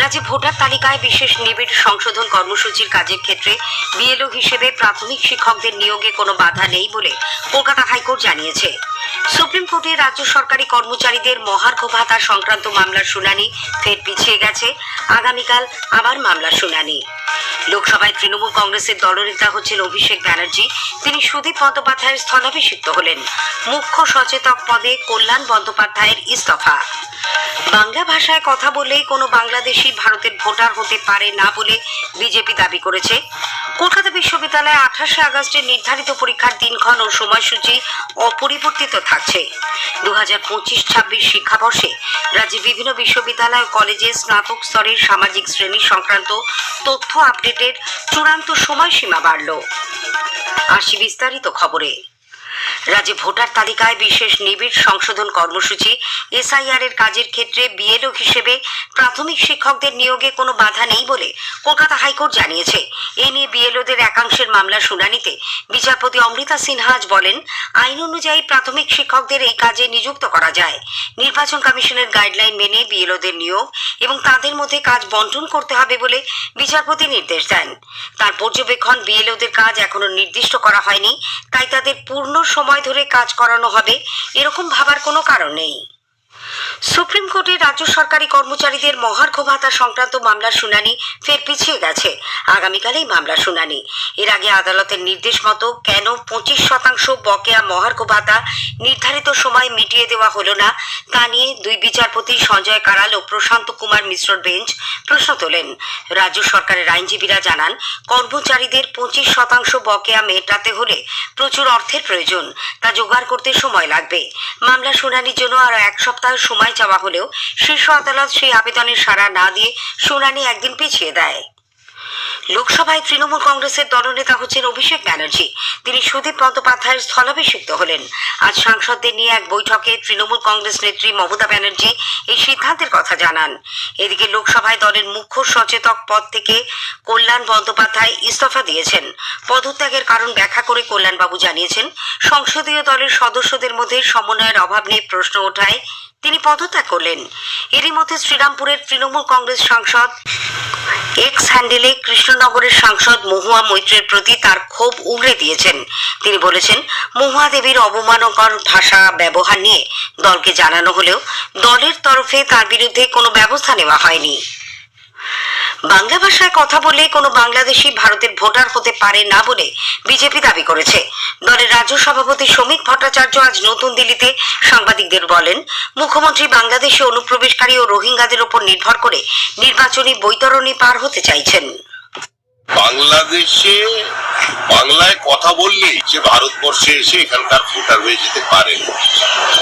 রাজ্যে ভোটার তালিকায় বিশেষ নিবিড় সংশোধন কর্মসূচির কাজের ক্ষেত্রে বিএলও হিসেবে প্রাথমিক শিক্ষকদের নিয়োগে কোনো বাধা নেই বলে কলকাতা হাইকোর্ট জানিয়েছে। সুপ্রিম কোর্টে রাজ্য সরকারি কর্মচারীদের মহার্ঘ ভাতা সংক্রান্ত মামলার শুনানি ফের পিছিয়ে গেছে। আগামীকাল আবার মামলার শুনানি। লোকসভায় তৃণমূল কংগ্রেসের দলনেতা হচ্ছেন অভিষেক ব্যানার্জি। তিনি সুদীপ বন্দ্যোপাধ্যায়ের স্থলাভিষিক্ত হলেন। মুখ্য সচেতক পদে কল্যাণ বন্দ্যোপাধ্যায়ের ইস্তফা। বাংলা ভাষায় কথা বললেই কোনো বাংলাদেশি ভারতের ভোটার হতে পারে না বলে বিজেপি দাবি করেছে। কলকাতা বিশ্ববিদ্যালয়ে আঠাশে আগস্টের নির্ধারিত পরীক্ষার দিনক্ষণ ও সময়সূচি অপরিবর্তিত থাকছে। দু হাজার পঁচিশ ছাব্বিশ শিক্ষাবর্ষে রাজ্যের বিভিন্ন বিশ্ববিদ্যালয় ও কলেজে স্নাতক স্তরের সামাজিক শ্রেণি সংক্রান্ত তথ্য আপডেটের চূড়ান্ত সময়সীমা বাড়ল। আসি বিস্তারিত খবরে। রাজ্যে ভোটার তালিকায় বিশেষ নিবিড় সংশোধন কর্মসূচি, এসআইআর এর কাজের ক্ষেত্রে বিএলও হিসেবে প্রাথমিক শিক্ষকদের নিয়োগে কোনো বাধা নেই বলে কলকাতা হাইকোর্ট জানিয়েছে। এ নিয়ে বিএলওদের একাংশের মামলার শুনানিতে বিচারপতি অমৃতা সিনহা আজ বলেন, আইন অনুযায়ী প্রাথমিক শিক্ষকদের এই কাজে নিযুক্ত করা যায়। নির্বাচন কমিশনের গাইডলাইন মেনে বিএলওদের নিয়োগ এবং তাদের মধ্যে কাজ বন্টন করতে হবে বলে বিচারপতি নির্দেশ দেন। তার পর্যবেক্ষণ, বিএলওদের কাজ এখনও নির্দিষ্ট করা হয়নি, তাই তাদের পূর্ণ সময় ধরে কাজ করানো হবে এরকম ভাবার কোনো কারণ নেই। সুপ্রিম কোর্টে রাজ্য সরকারি কর্মচারীদের মহার্ঘ ভাতা সংক্রান্ত মামলার শুনানি ফের পিছিয়ে গেছে। আগামীকালেই মামলার শুনানি। এর আগে আদালতের নির্দেশ মতো কেন পঁচিশ শতাংশ বকেয়া মহার্ঘ ভাতা নির্ধারিত সময় মিটিয়ে দেওয়া হলো না, তা নিয়ে দুই বিচারপতি সঞ্জয় কারাল ও প্রশান্ত কুমার মিশ্রর বেঞ্চ প্রশ্ন তোলেন। রাজ্য সরকারের আইনজীবীরা জানান, কর্মচারীদের পঁচিশ শতাংশ বকেয়া মেটাতে হলে প্রচুর অর্থের প্রয়োজন, তা জোগাড় করতে সময় লাগবে। মামলা শুনানির জন্য আরও এক সপ্তাহ সময় চাওয়া হলেও শীর্ষ আদালত সেই আবেদনের সাড়া না দিয়ে শুনানি একদিন পিছিয়ে দেয়। লোকসভায় তৃণমূল কংগ্রেসের দলনেতা হচ্ছেন অভিষেক ব্যানার্জি। তিনি সুদীপ বন্দ্যোপাধ্যায়ের স্থলাভিষিক্ত হলেন। আজ সাংসদদের নিয়ে এক বৈঠকে তৃণমূল কংগ্রেস নেত্রী মমতা ব্যানার্জি এই সিদ্ধান্তের কথা জানান। এদিকে লোকসভায় দলের মুখ্য সচেতক পদ থেকে কল্যাণ বন্দ্যোপাধ্যায় ইস্তফা দিয়েছেন। পদত্যাগের কারণ ব্যাখ্যা করে কল্যাণবাবু জানিয়েছেন, সংসদীয় দলের সদস্যদের মধ্যে সমন্বয়ের অভাব নিয়ে প্রশ্ন ওঠায় তিনি পদত্যাগ করলেন। এরই মধ্যে শ্রীরামপুরের তৃণমূল কংগ্রেস সাংসদ এক্স হ্যান্ডেলে কৃষ্ণনগরের সাংসদ মহুয়া মৈত্রের প্রতি তার ক্ষোভ উগড়ে দিয়েছেন। তিনি বলেছেন, মহুয়া দেবীর অবমানকর ভাষা ব্যবহার নিয়ে দলকে জানানো হলেও দলের তরফে তার বিরুদ্ধে কোনো ব্যবস্থা নেওয়া হয়নি। বাংলা ভাষায় কথা বলে কোনো বাংলাদেশি ভারতের ভোটার হতে পারে না বলে বিজেপি দাবি করেছে। দলের রাজ্য সভাপতি শ্রমিক ভট্টাচার্য আজ নতুন দিল্লিতে সাংবাদিকদের বলেন, মুখ্যমন্ত্রী বাংলাদেশে অনুপ্রবেশকারী ও রোহিঙ্গাদের ওপর নির্ভর করে নির্বাচনী বৈতরণী পার হতে চাইছেন। বাংলাদেশে, বাংলায় কথা বললেই যে ভারতবর্ষে এসে এখানকার ভোটার হয়ে যেতে পারে।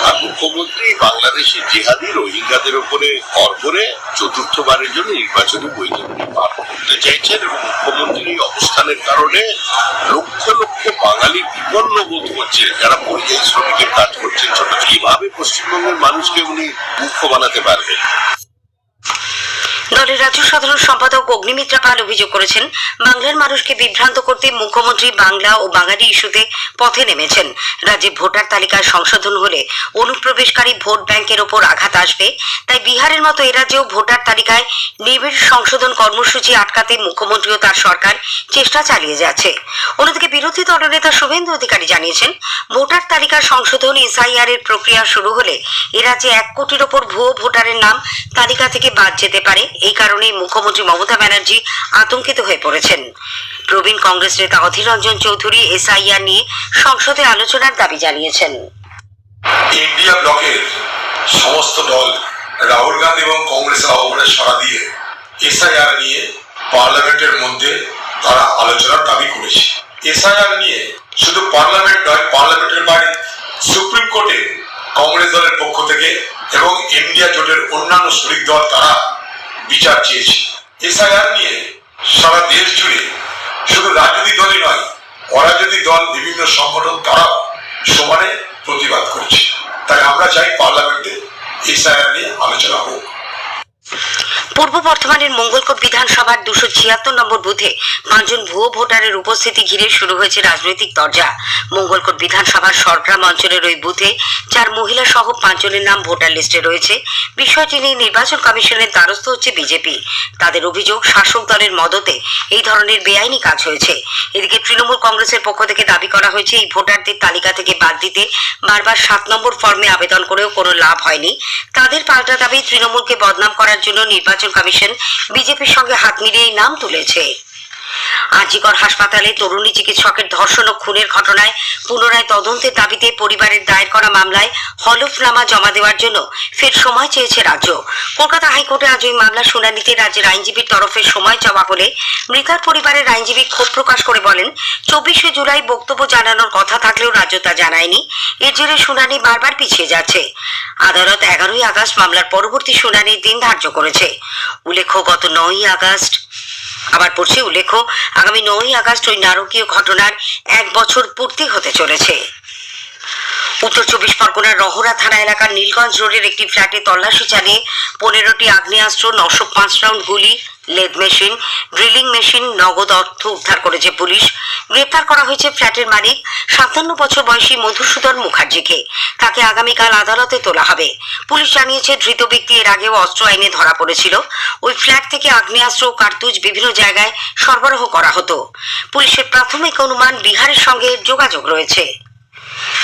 আর মুখ্যমন্ত্রী বাংলাদেশি জেহাদি রোহিঙ্গাদের উপরে ভর করে চতুর্থবারের জন্য নির্বাচনী বৈঠকটি পার করতে চাইছেন এবং মুখ্যমন্ত্রীর অবস্থানের কারণে লক্ষ লক্ষ বাঙালি বিপন্ন বোধ করছে যারা পরিযায়ী শ্রমিকের কাজ করছেন ছোট কীভাবে পশ্চিমবঙ্গের মানুষকে উনি মুখ্য বানাতে পারবেন? দলের রাজ্য সাধারণ সম্পাদক অগ্নিমিত্রা পাল অভিযোগ করেছেন, বাংলার মানুষকে বিভ্রান্ত করতে মুখ্যমন্ত্রী বাংলা ও বাঙালি ইস্যুতে পথে নেমেছেন। রাজ্যে ভোটার তালিকায় সংশোধন হলে অনুপ্রবেশকারী ভোট ব্যাংকের ওপর আঘাত আসবে। তাই বিহারের মতো এরাজ্যেও ভোটার তালিকায় নিবিড় সংশোধন কর্মসূচি আটকাতে মুখ্যমন্ত্রী ও তার সরকার চেষ্টা চালিয়ে যাচ্ছে। অন্যদিকে বিরোধী দলনেতা শুভেন্দু অধিকারী জানিয়েছেন, ভোটার তালিকা সংশোধন এসআইআর এর প্রক্রিয়া শুরু হলে এরাজ্যে এক কোটির ওপর ভুয়ো ভোটারের নাম তালিকা থেকে বাদ যেতে পারে। এই কারণেই মুখ্যমন্ত্রী মমতা ব্যানার্জি আতঙ্কিত হয়ে পড়েছেন। প্রবীণ কংগ্রেস নেতা অধীর রঞ্জন চৌধুরী এসআইআর নিয়ে সংসদে আলোচনার দাবি জানিয়েছেন। ইন্ডিয়া ব্লকের সমস্ত দল রাহুল গান্ধী এবং কংগ্রেসের আহ্বানের সাড়া দিয়ে এসআইআর নিয়ে পার্লামেন্টের মধ্যে তারা আলোচনার দাবি করেছে। এসআইআর নিয়ে শুধু পার্লামেন্ট নয়, পার্লামেন্টের বাইরে সুপ্রিম কোর্টে কংগ্রেস দলের পক্ষ থেকে এবং ইন্ডিয়া জোটের অন্যান্য শরিক দল তারা বিচার চেয়েছি। এসআইআর নিয়ে সারা দেশ জুড়ে শুধু রাজনৈতিক দলই নয়, অরাজনৈতিক দল, বিভিন্ন সংগঠন তারাও সমানে প্রতিবাদ করছে। তাই আমরা চাই পার্লামেন্টে এসআইআর নিয়ে আলোচনা হোক। পূর্ব বর্ধমানের মঙ্গলকোট বিধানসভার দুশো ছিয়াত্তর নম্বর বুথে পাঁচজন ভুয়ো ভোটারের উপস্থিতি ঘিরে শুরু হয়েছে রাজনৈতিক দরজা মঙ্গলকোট বিধানসভার সরগ্রাম অঞ্চলের ওই বুথে চার মহিলা সহ পাঁচজনের নাম ভোটার লিস্টে রয়েছে। বিষয়টি নিয়ে নির্বাচন কমিশনের দ্বারস্থ হচ্ছে বিজেপি। তাদের অভিযোগ, শাসক দলের মদতে এই ধরনের বেআইনি কাজ হয়েছে। এদিকে তৃণমূল কংগ্রেসের পক্ষ থেকে দাবি করা হয়েছে, এই ভোটারদের তালিকা থেকে বাদ দিতে বারবার সাত নম্বর ফর্মে আবেদন করেও কোনো লাভ হয়নি। তাদের পাল্টা দাবি, তৃণমূলকে বদনাম করার জন্য নির্বাচন কমিশন বিজেপির সঙ্গে হাত মিলিয়েই নাম তুলেছে। আজিকর হাসপাতালে তরুণী চিকিৎসকের ধর্ষণ ও খুনের ঘটনায় পুনরায় তদন্তের দাবিতে পরিবারের দায়ের করা মামলায় হলফনামা জমা দেওয়ার জন্য ফের সময় চেয়েছে রাজ্য। কলকাতা হাইকোর্টে আজ ওই মামলা শুনানিতে রাজ্যের আইনজীবীর তরফে সময় চাওয়া হলে মৃতার পরিবারের আইনজীবী ক্ষোভ প্রকাশ করে বলেন, চব্বিশে জুলাই বক্তব্য জানানোর কথা থাকলেও রাজ্য তা জানায়নি। এর জেরে শুনানি বারবার পিছিয়ে যাচ্ছে। আদালত এগারোই আগস্ট মামলার পরবর্তী শুনানির দিন ধার্য করেছে। উল্লেখ্য, গত নয়ই আগস্ট আবার পড়ছে উল্লেখ আগামী নয়ই আগস্ট ওই নারকীয় ঘটনার এক বছর পূর্তি হতে চলেছে। উত্তর চব্বিশ পরগনার রহরা থানা এলাকার নীলগঞ্জ রোডের একটি ফ্ল্যাটে তল্লাশি চালিয়ে পনেরোটি আগ্নেয়াস্ত্র, নশো পাঁচ রাউন্ড গুলি, লেদ মেশিন, ড্রিলিং মেশিন, নগদ অর্থ উদ্ধার করেছে পুলিশ। গ্রেপ্তার করা হয়েছে ফ্ল্যাটের মালিক সাতান্ন বছর বয়সী মধুসূদন মুখার্জিকে। তাকে আগামীকাল আদালতে তোলা হবে। পুলিশ জানিয়েছে, ধৃত ব্যক্তি এর আগেও অস্ত্র আইনে ধরা পড়েছিল। ওই ফ্ল্যাট থেকে আগ্নেয়াস্ত্র ও কার্তুজ বিভিন্ন জায়গায় সরবরাহ করা হতো। পুলিশের প্রাথমিক অনুমান বিহারের সঙ্গে যোগাযোগ রয়েছে।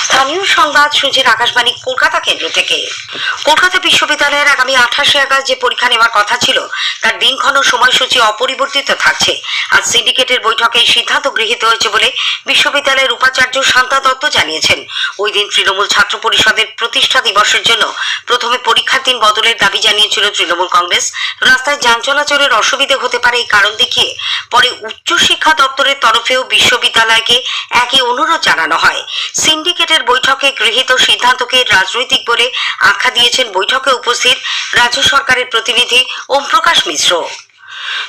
স্থানীয় সংবাদ শুনছেন আকাশবাণী কলকাতা কেন্দ্র থেকে। কলকাতা বিশ্ববিদ্যালয়ের আগামী আঠাশে আগস্ট যে পরীক্ষা নেওয়ার কথা ছিল, তার দিনক্ষণ ও সময়সূচি অপরিবর্তিত থাকছে। আজ সিন্ডিকেটের বৈঠকে এই সিদ্ধান্ত গৃহীত হয়েছে বলে বিশ্ববিদ্যালয়ের উপাচার্য শান্তা দত্ত জানিয়েছেন। ওই দিন তৃণমূল ছাত্র পরিষদের প্রতিষ্ঠা দিবসের জন্য প্রথমে পরীক্ষার দিন বদলের দাবি জানিয়েছিল তৃণমূল কংগ্রেস। রাস্তায় যান চলাচলের অসুবিধে হতে পারে এই কারণ দেখিয়ে পরে উচ্চশিক্ষা দপ্তরের তরফেও বিশ্ববিদ্যালয়কে একই অনুরোধ জানানো হয়। সিন্ডিকেটের বৈঠকে গৃহীত সিদ্ধান্তকে রাজনৈতিক বলে আখ্যা দিয়েছেন বৈঠকে উপস্থিত রাজ্য সরকারের প্রতিনিধি ওম প্রকাশ মিশ্র।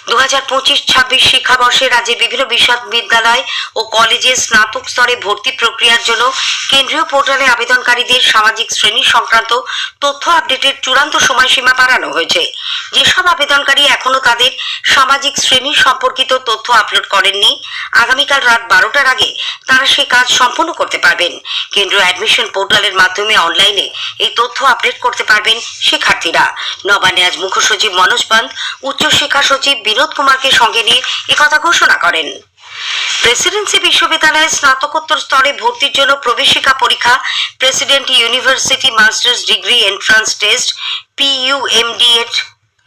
দু হাজার পঁচিশ, ছাব্বিশ শিক্ষাবর্ষে রাজ্যের বিভিন্ন বিশ্ববিদ্যালয় ও কলেজে স্নাতক স্তরে ভর্তি প্রক্রিয়ার জন্য কেন্দ্রীয় পোর্টালে আবেদনকারীদের সামাজিক শ্রেণি সংক্রান্ত তথ্য আপডেটের চূড়ান্ত সময়সীমা বাড়ানো হয়েছে। যেসব আবেদনকারী এখনও তাদের সামাজিক শ্রেণি সম্পর্কিত তথ্য আপলোড করেননি, আগামীকাল রাত বারোটার আগে তারা সেই কাজ সম্পন্ন করতে পারবেন। কেন্দ্রীয় অ্যাডমিশন পোর্টালের মাধ্যমে অনলাইনে এই তথ্য আপডেট করতে পারবেন শিক্ষার্থীরা। নবান্নে আজ মুখ্য সচিব মনোজ পান্ত উচ্চশিক্ষা সচিব বিনোদ কুমারকে সঙ্গে নিয়ে একথা ঘোষণা করেন। প্রেসিডেন্সি বিশ্ববিদ্যালয়ে স্নাতকোত্তর স্তরে ভর্তির জন্য প্রবেশিকা পরীক্ষা, president university masters degree entrance test PUMDEd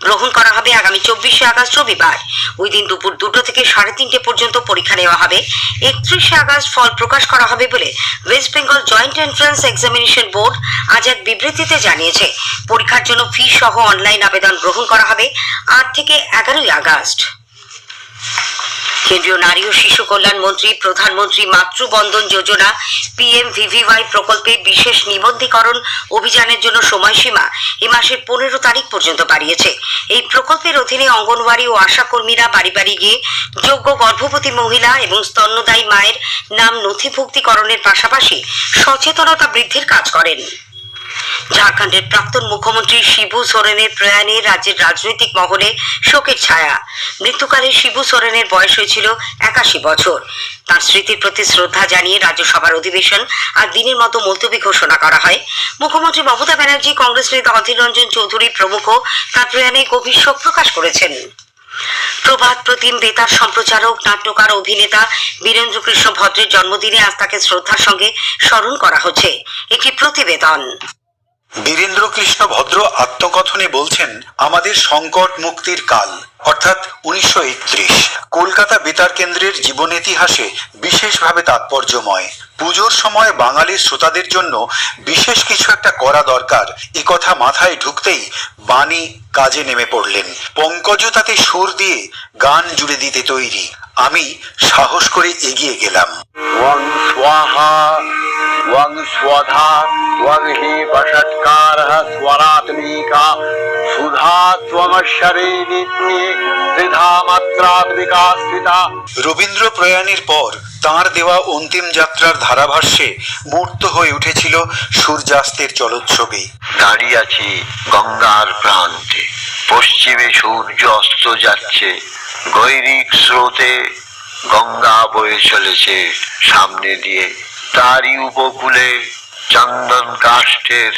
গ্রহণ করা হবে আগামী চব্বিশে আগস্ট রবিবার। ওই দিন দুপুর দুটো থেকে সাড়ে তিনটে পর্যন্ত পরীক্ষা নেওয়া হবে। একত্রিশে আগস্ট ফল প্রকাশ করা হবে বলে West Bengal joint entrance examination board আজ এক বিবৃতিতে জানিয়েছে। পরীক্ষার জন্য ফি সহ অনলাইন আবেদন গ্রহণ করা হবে আট থেকে এগারোই আগস্ট। কেন্দ্রীয় নারী ও শিশু কল্যাণ মন্ত্রী, প্রধানমন্ত্রী মাতৃবন্ধন যোজনা, পিএম ভিভিওয়াই প্রকল্পে বিশেষ নিবন্ধীকরণ অভিযানের জন্য সময়সীমা এ মাসের পনেরো তারিখ পর্যন্ত বাড়িয়েছে এই প্রকল্পের অধীনে অঙ্গনওয়াড়ি ও আশা কর্মীরা বাড়ি বাড়ি গিয়ে যোগ্য গর্ভবতী মহিলা এবং স্তন্যদায়ী মায়ের নাম নথিভুক্তিকরণের পাশাপাশি সচেতনতা বৃদ্ধির কাজ করেন। ঝাড়খণ্ডের প্রাক্তন মুখ্যমন্ত্রী শিবু সোরেনের প্রয়াণে রাজ্যের রাজনৈতিক মহলে শোকের ছায়া। মৃত্যুকালে শিবু সোরেনের বয়স হয়েছিল একাশি বছর। তার স্মৃতির প্রতি শ্রদ্ধা জানিয়ে রাজ্যসভার অধিবেশন আর দিনের মতো মুলতবি ঘোষণা করা হয়। মুখ্যমন্ত্রী মমতা ব্যানার্জি, কংগ্রেস নেতা অধীর রঞ্জন চৌধুরী প্রমুখ তার প্রয়াণে গভীর শোক প্রকাশ করেছেন। প্রভাত প্রতিম বেতার সম্প্রচারক, নাট্যকার, অভিনেতা বীরেন্দ্র কৃষ্ণ ভদ্রের জন্মদিনে আজ তাকে শ্রদ্ধার সঙ্গে স্মরণ করা হচ্ছে। একটি প্রতিবেদন। বীরেন্দ্র কৃষ্ণ ভদ্র আত্মকথনে বলছেন, আমাদের সংকট মুক্তির কাল। অর্থাৎ উনিশশো একত্রিশ। কলকাতা বেতার কেন্দ্রের জীবন ইতিহাসে বিশেষভাবে তাৎপর্যময়। পুজোর সময় বাঙালির শ্রোতাদের জন্য বিশেষ কিছু একটা করা দরকার। এ কথা মাথায় ঢুকতেই বাণী কাজে নেমে পড়লেন। পঙ্কজ তাতে সুর দিয়ে গান জুড়ে দিতে তৈরি। আমি সাহস করে এগিয়ে গেলাম। वं स्वाहा वं स्वधा वं हि वषट्कारः स्वरात्मिका सुधा त्वमश्वरे नित्ये त्रिधा मात्रात्मिकास्थिता রবীন্দ্র প্রয়াণের পর তাঁর দেওয়া অন্তিম যাত্রার ধারাভাষ্যে মূর্ত হয়ে উঠেছিল সূর্যাস্তের জলোৎসবে দাঁড়িয়ে আছি গঙ্গার প্রান্তে পশ্চিমে সূর্য অস্ত যাচ্ছে গৈরিক স্রোতে গঙ্গা বয়ে চলেছে সামনে দিয়ে তারই উপকূলে চন্দন কাষ্ঠের